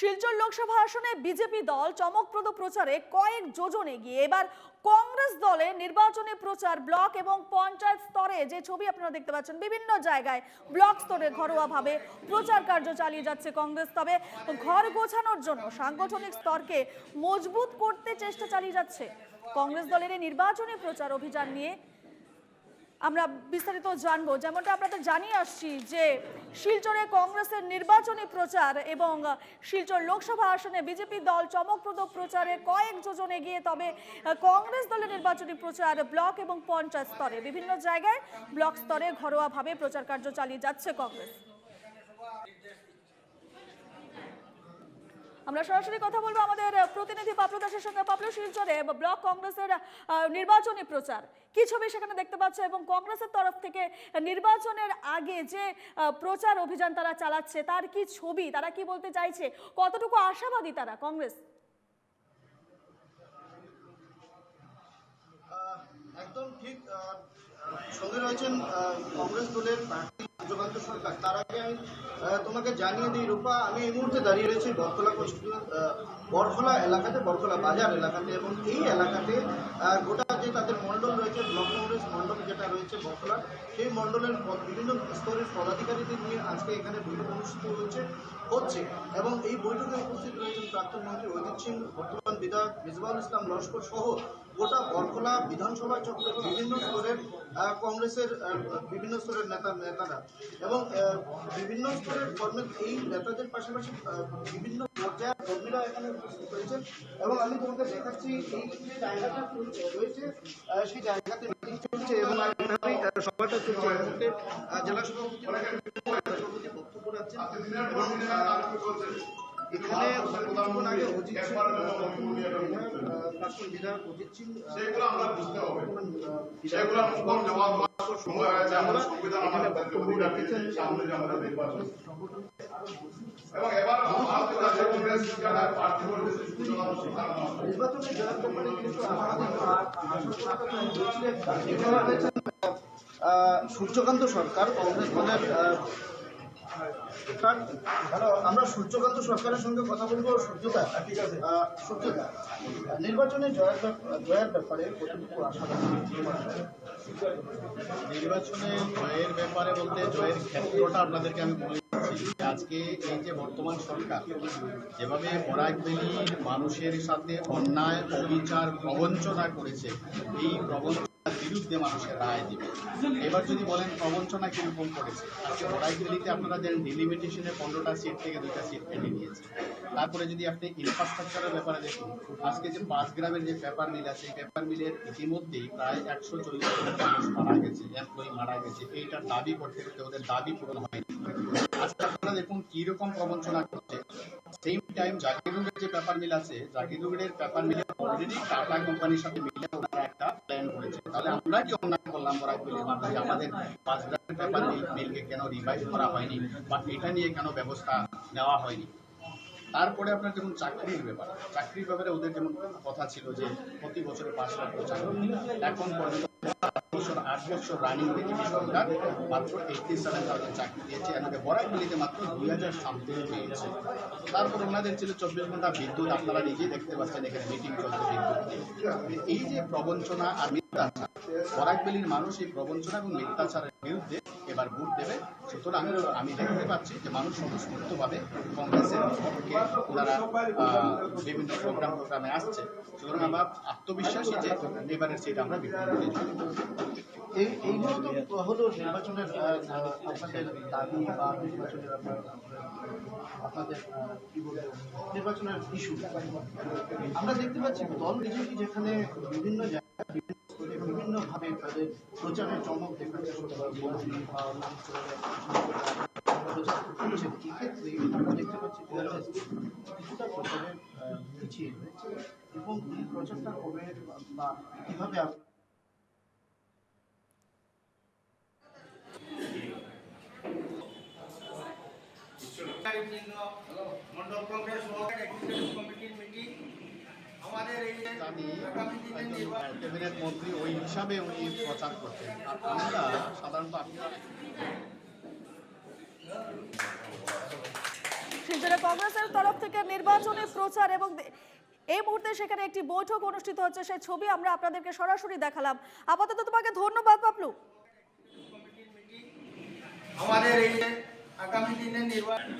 শিলচর লোকসভা আসনে বিজেপি দল চমকপ্রদ প্রচারে কয়েক যোজন এগিয়ে। এবার কংগ্রেস দলের নির্বাচনী প্রচার ব্লক এবং পঞ্চায়েত স্তরে যে ছবি আপনারা দেখতে পাচ্ছেন, বিভিন্ন জায়গায় ব্লক স্তরে ঘরোয়াভাবে প্রচার কার্য চালিয়ে যাচ্ছে কংগ্রেস। তবে ঘর গোছানোর জন্য সাংগঠনিক স্তরকে মজবুত করতে চেষ্টা চালিয়ে যাচ্ছে। কংগ্রেস দলের এই নির্বাচনী প্রচার অভিযান নিয়ে আমরা বিস্তারিত জানব। যেমনটা আপনাদের জানিয়ে আসছি যে শিলচরে কংগ্রেসের নির্বাচনী প্রচার এবং শিলচর লোকসভা আসনে বিজেপি দল চমকপ্রদ প্রচারে কয়েক যোজনে গিয়ে তবে কংগ্রেস দলের নির্বাচনী প্রচার ব্লক এবং পঞ্চায়েত স্তরে, বিভিন্ন জায়গায় ব্লক স্তরে ঘরোয়াভাবে প্রচার কার্য চালিয়ে যাচ্ছে কংগ্রেস। আমরা সরাসরি কথা বলব আমাদের প্রতিনিধি পাপলু দাসের সঙ্গে পাপলু শিলচরে ব্লক কংগ্রেসের নির্বাচনী প্রচার। কি ছবি সেখানে দেখতে পাচ্ছ এবং কংগ্রেসের তরফ থেকে নির্বাচনের আগে যে প্রচার অভিযান তারা চালাচ্ছে, তার কি ছবি? তারা কি বলতে চাইছে? কতটুকু আশাবাদী তারা কংগ্রেস? একদম ঠিক সঙ্গে রয়েছেন কংগ্রেস দলের যুগান্ত সরকার, তার আগে আমি তোমাকে জানিয়ে দিই, রূপা, আমি এই মুহূর্তে দাঁড়িয়ে রয়েছি বরখোলা বরখোলা এলাকাতে বরখোলা বাজার এলাকাতে এবং এই এলাকাতে গোটা যে তাদের মণ্ডল রয়েছে, ব্লক কংগ্রেস মণ্ডল যেটা রয়েছে বরখোলা সেই মণ্ডলের বিভিন্ন স্তরের পদাধিকারীদের নিয়ে আজকে এখানে বৈঠক অনুষ্ঠিত হয়েছে, হচ্ছে এবং এই বৈঠকে উপস্থিত রয়েছেন প্রাক্তন মন্ত্রী অজিত সিং, বর্তমান বিধায়ক মিসবাউল ইসলাম লস্কর সহ গোটা বরখোলা বিধানসভা চক্রের বিভিন্ন স্তরের কংগ্রেসের বিভিন্ন স্তরের নেতা, নেতারা। এবং বিভিন্ন স্তরের কর্মী, এই নেতাদের পাশাপাশি বিভিন্ন পর্যায়ের কর্মীরা এখানে উপস্থিত রয়েছেন। এবং আমি তোমাকে দেখাচ্ছি এই যে জায়গাটা রয়েছে সেই জায়গাতে মিটিং চলছে এবং সভাটা চলছে। জেলা সভাপতি সভাপতি বক্তব্য রাখছেন। এবং এখানে কিছুক্ষণ আগে অজিত সিং প্রাক্তন বিধায়ক অজিত সিং সেগুলো আমরা বুঝতে হবে। সেগুলো জবাব সময় হয়েছে, সংবিধান আমাদের বক্তব্য সামনে নির্বাচন। এবং এবার নির্বাচনে জয়ের কিন্তু আমাদের সূর্যকান্ত সরকার কংগ্রেস দলের আমরা সূর্যকান্ত সরকারের সঙ্গে কথা বলব। নির্বাচনে জয়ের জয়ের ব্যাপারে কতটুকু আশা নির্বাচনে জয়ের ব্যাপারে বলতে জয়ের ক্ষেত্রটা আপনাদেরকে আমি আজকে এই যে বর্তমান সরকার, যেভাবে বরাকবেলির মানুষের সাথে অন্যায়, অবিচার, প্রবঞ্চনা করেছে, এই প্রবঞ্চনার বিরুদ্ধে মানুষের রায় দিবে। এবার যদি বলেন প্রবঞ্চনা কীরকম করেছে বরাকবেলিতে আপনারা জানেন ডিলিমিটেশনে পনেরোটা সিট থেকে দুইটা সিট কেটে নিয়েছে। তারপরে যদি আপনি ইনফ্রাস্ট্রাকচারের ব্যাপারে দেখুন, আজকে যে পাঁচ গ্রামের যে পেপার মিল আছে, এই পেপার মিলের ইতিমধ্যেই প্রায় একশো চল্লিশ মানুষ মারা গেছে এমপ্লয়ি মারা গেছে। এইটার দাবি করতে করতে ওদের দাবি পূরণ হয়নি। আজকে আপনারা দেখুন কীরকম প্রবঞ্চনা করছে। সেম টাইম জাকিরুলের যে পেপার মিল আছে জাকিরুলের পেপার মিলে অলরেডি টাটা কোম্পানির সাথে মিলে ওরা একটা প্ল্যান করেছে। তাহলে আমরা কি অন্যায় করলাম ওরা যে আমাদের পাঁচ পেপার মিল মিলকে কেন রিভাইভ করা হয়নি? বা এটা নিয়ে কেন ব্যবস্থা নেওয়া হয়নি? তারপরে আপনার যেমন চাকরির ব্যাপার, চাকরির ব্যাপারে ওদের যেমন কথা ছিল যে প্রতি বছরে পাঁচ লাখ করে চাকরি এখন পর্যন্ত আট বছর রানিং বিজেপি সরকার মাত্র চাকরি দিয়েছে। এর মধ্যে বরাকগুলিতে মাত্র দুই হাজার সামথিং পেয়েছে তারপর ওনাদের ছিল চব্বিশ ঘণ্টা বিদ্যুৎ, আপনারা নিজেই দেখতে পাচ্ছেন এখানে মিটিং চলছে বিদ্যুৎ এই যে প্রবঞ্চনা আর মিথ্যাচার বরাকবেলির মানুষ এই প্রবঞ্চনা এবং মিথ্যাচারের বিরুদ্ধে এবার ভোট দেবে। সুতরাং আমি দেখতে পাচ্ছি যে মানুষ স্বতঃস্ফূর্তভাবে কংগ্রেসের পক্ষে ওনারা বিভিন্ন প্রোগ্রাম প্রোগ্রামে আসছে। সুতরাং আমরা আত্মবিশ্বাসী যে এবারের সিট আমরা বিক্রি করে এই এইগুলো হলো নির্বাচনের আহ, আহ, আপনাদের দাবি বা নির্বাচনের আপনাদের কি বলব নির্বাচনের ইস্যু আমরা দেখতে পাচ্ছি দল বিজেপি যেখানে বিভিন্ন জায়গায় বিভিন্ন বিভিন্নভাবে তাদের প্রচারের চমক দেখতে বা কীভাবে মন্ডল কংগ্রেস সহকারী এক্সিকিউটিভ কমিটির মিটিং আমাদের এই আমি আগামী দিনের একজন নির্বাচন ক্যাবিনেট মন্ত্রী ওই হিসাবে উনি প্রচার করতেন আমরা সাধারণত কংগ্রেসের তরফ থেকে নির্বাচনী প্রচার এবং এই মুহূর্তে সেখানে একটি বৈঠক অনুষ্ঠিত হচ্ছে সেই ছবি আমরা আপনাদেরকে সরাসরি দেখালাম। আপাতত তোমাকে ধন্যবাদ পাপলু। আমাদের এই আগামী দিনে নির্বাচন